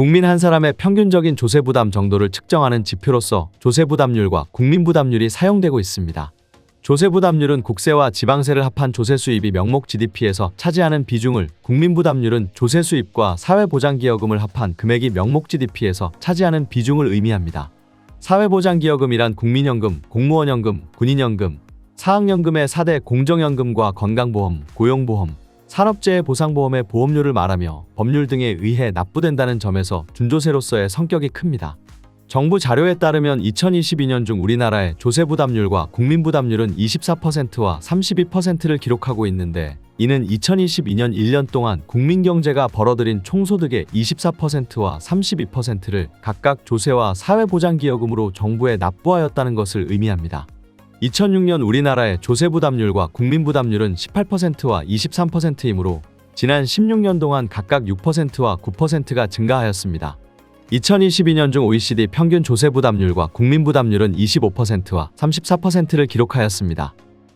국민 한 사람의 평균적인 조세 부담 정도를 측정하는 지표로서 조세 부담률과 국민 부담률이 사용되고 있습니다. 조세 부담률은 국세와 지방세를 합한 조세 수입이 명목 GDP에서 차지하는 비중을, 국민 부담률은 조세 수입과 사회보장기여금을 합한 금액이 명목 GDP에서 차지하는 비중을 의미합니다. 사회보장기여금이란 국민연금, 공무원연금, 군인연금, 사학연금의 4대 공정연금과 건강보험, 고용보험, 산업재해 보상보험의 보험료를 말하며 법률 등에 의해 납부된다는 점에서 준조세로서의 성격이 큽니다. 정부 자료에 따르면 2022년 중 우리나라의 조세 부담률과 국민 부담률은 24%와 32%를 기록하고 있는데 이는 2022년 1년 동안 국민 경제가 벌어들인 총소득의 24%와 32%를 각각 조세와 사회보장기여금으로 정부에 납부하였다는 것을 의미합니다. 2006년 우리나라의 조세 부담률과 국민 부담률은 18%와 23%이므로 지난 16년 동안 각각 6%와 9%가 증가하였습니다. 2022년 중 OECD 평균 조세 부담률과 국민 부담률은 25%와 34%를 기록하였습니다.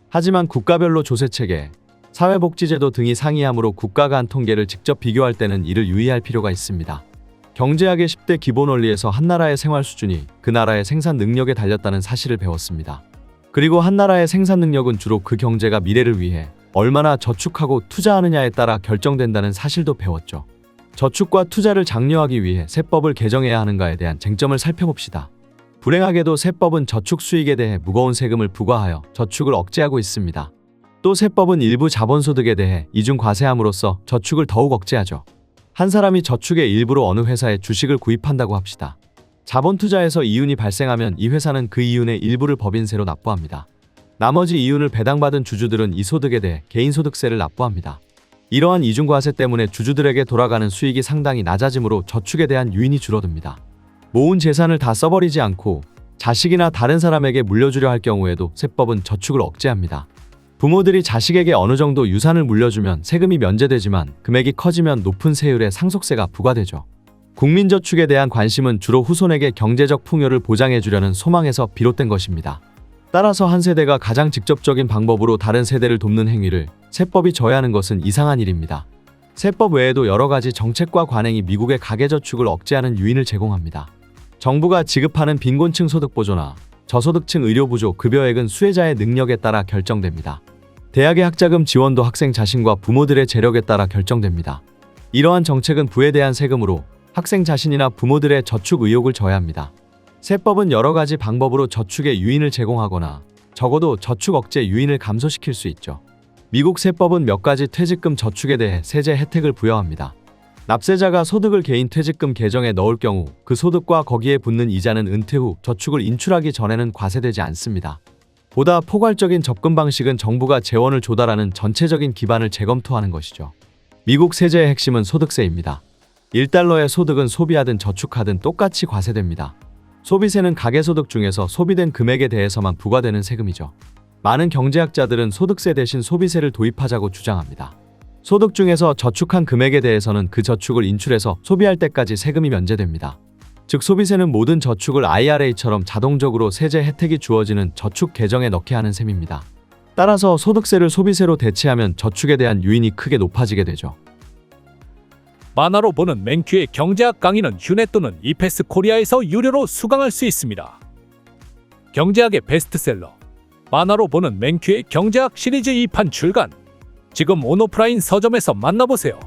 하지만 국가별로 조세 체계, 사회복지제도 등이 상이하므로 국가가 한 통계를 직접 비교할 때는 이를 유의할 필요가 있습니다. 경제학의 10대 기본 원리에서 한 나라의 생활 수준이 그 나라의 생산 능력에 달렸다는 사실을 배웠습니다. 그리고 한 나라의 생산 능력은 주로 그 경제가 미래를 위해 얼마나 저축하고 투자하느냐에 따라 결정된다는 사실도 배웠죠. 저축과 투자를 장려하기 위해 세법을 개정해야 하는가에 대한 쟁점을 살펴봅시다. 불행하게도 세법은 저축 수익에 대해 무거운 세금을 부과하여 저축을 억제하고 있습니다. 또 세법은 일부 자본소득에 대해 이중 과세함으로써 저축을 더욱 억제하죠. 한 사람이 저축의 일부로 어느 회사에 주식을 구입한다고 합시다. 자본 투자에서 이윤이 발생하면 이 회사는 그 이윤의 일부를 법인세로 납부합니다. 나머지 이윤을 배당받은 주주들은 이 소득에 대해 개인소득세를 납부합니다. 이러한 이중과세 때문에 주주들에게 돌아가는 수익이 상당히 낮아지므로 저축에 대한 유인이 줄어듭니다. 모은 재산을 다 써버리지 않고 자식이나 다른 사람에게 물려주려 할 경우에도 세법은 저축을 억제합니다. 부모들이 자식에게 어느 정도 유산을 물려주면 세금이 면제되지만 금액이 커지면 높은 세율의 상속세가 부과되죠. 국민저축에 대한 관심은 주로 후손에게 경제적 풍요를 보장해 주려는 소망에서 비롯된 것입니다. 따라서 한 세대가 가장 직접적인 방법으로 다른 세대를 돕는 행위를 세법이 저해하는 것은 이상한 일입니다. 세법 외에도 여러 가지 정책과 관행이 미국의 가계저축을 억제하는 유인을 제공합니다. 정부가 지급하는 빈곤층 소득 보조나 저소득층 의료 부조 급여액은 수혜자의 능력에 따라 결정됩니다. 대학의 학자금 지원도 학생 자신과 부모들의 재력에 따라 결정됩니다. 이러한 정책은 부에 대한 세금으로 학생 자신이나 부모들의 저축 의욕을 저해합니다. 세법은 여러 가지 방법으로 저축의 유인을 제공하거나 적어도 저축 억제 유인을 감소시킬 수 있죠. 미국 세법은 몇 가지 퇴직금 저축에 대해 세제 혜택을 부여합니다. 납세자가 소득을 개인 퇴직금 계정에 넣을 경우 그 소득과 거기에 붙는 이자는 은퇴 후 저축을 인출하기 전에는 과세되지 않습니다. 보다 포괄적인 접근 방식은 정부가 재원을 조달하는 전체적인 기반을 재검토하는 것이죠. 미국 세제의 핵심은 소득세입니다. 1달러의 소득은 소비하든 저축하든 똑같이 과세됩니다. 소비세는 가계소득 중에서 소비된 금액에 대해서만 부과되는 세금이죠. 많은 경제학자들은 소득세 대신 소비세를 도입하자고 주장합니다. 소득 중에서 저축한 금액에 대해서는 그 저축을 인출해서 소비할 때까지 세금이 면제됩니다. 즉 소비세는 모든 저축을 IRA처럼 자동적으로 세제 혜택이 주어지는 저축 계정에 넣게 하는 셈입니다. 따라서 소득세를 소비세로 대체하면 저축에 대한 유인이 크게 높아지게 되죠. 만화로 보는 맹큐의 경제학 강의는 휴넷 또는 이패스 코리아에서 유료로 수강할 수 있습니다. 경제학의 베스트셀러 만화로 보는 맹큐의 경제학 시리즈 2판 출간 지금 온오프라인 서점에서 만나보세요.